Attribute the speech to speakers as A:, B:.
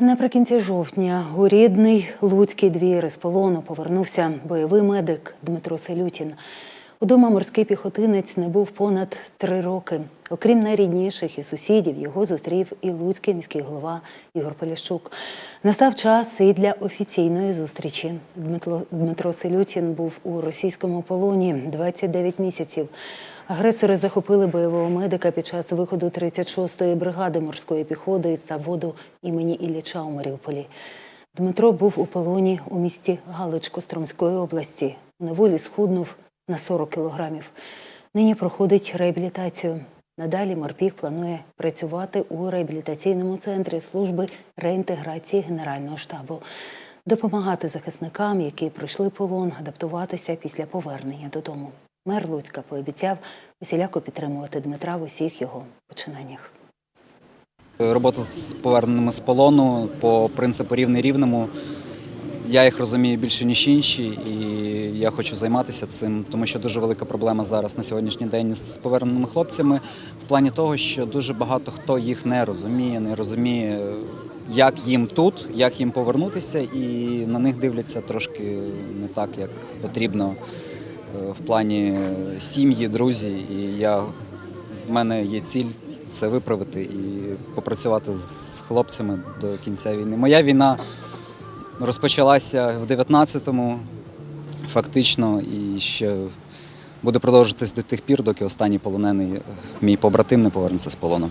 A: Наприкінці жовтня у рідний Луцький двір із полону повернувся бойовий медик Дмитро Селютін. Удома морський піхотинець не був понад три роки. Окрім найрідніших і сусідів, його зустрів і Луцький міський голова Ігор Поліщук. Настав час і для офіційної зустрічі. Дмитро, Дмитро Селютін був у російському полоні 29 місяців. Агресори захопили бойового медика під час виходу 36-ї бригади морської піхоти із заводу імені Ілліча у Маріуполі. Дмитро був у полоні у місті Галич Костромської області. У неволі схуднув на 40 кілограмів. Нині проходить реабілітацію. Надалі морпіг планує працювати у реабілітаційному центрі служби реінтеграції Генерального штабу, допомагати захисникам, які пройшли полон, адаптуватися після повернення додому. Мер Луцька пообіцяв усіляко підтримувати Дмитра в усіх його починаннях.
B: Робота з поверненими з полону по принципу рівний рівному. Я їх розумію більше ніж інші, і я хочу займатися цим, тому що дуже велика проблема зараз на сьогоднішній день з поверненими хлопцями в плані того, що дуже багато хто їх не розуміє, не розуміє, як їм тут, як їм повернутися, і на них дивляться трошки не так, як потрібно е, в плані сім'ї, друзі. І я в мене є ціль це виправити і попрацювати з хлопцями до кінця війни. Моя війна розпочалася в 19-му, фактично, і ще буде продовжитись до тих пір, доки останній полонений мій побратим не повернеться з полону.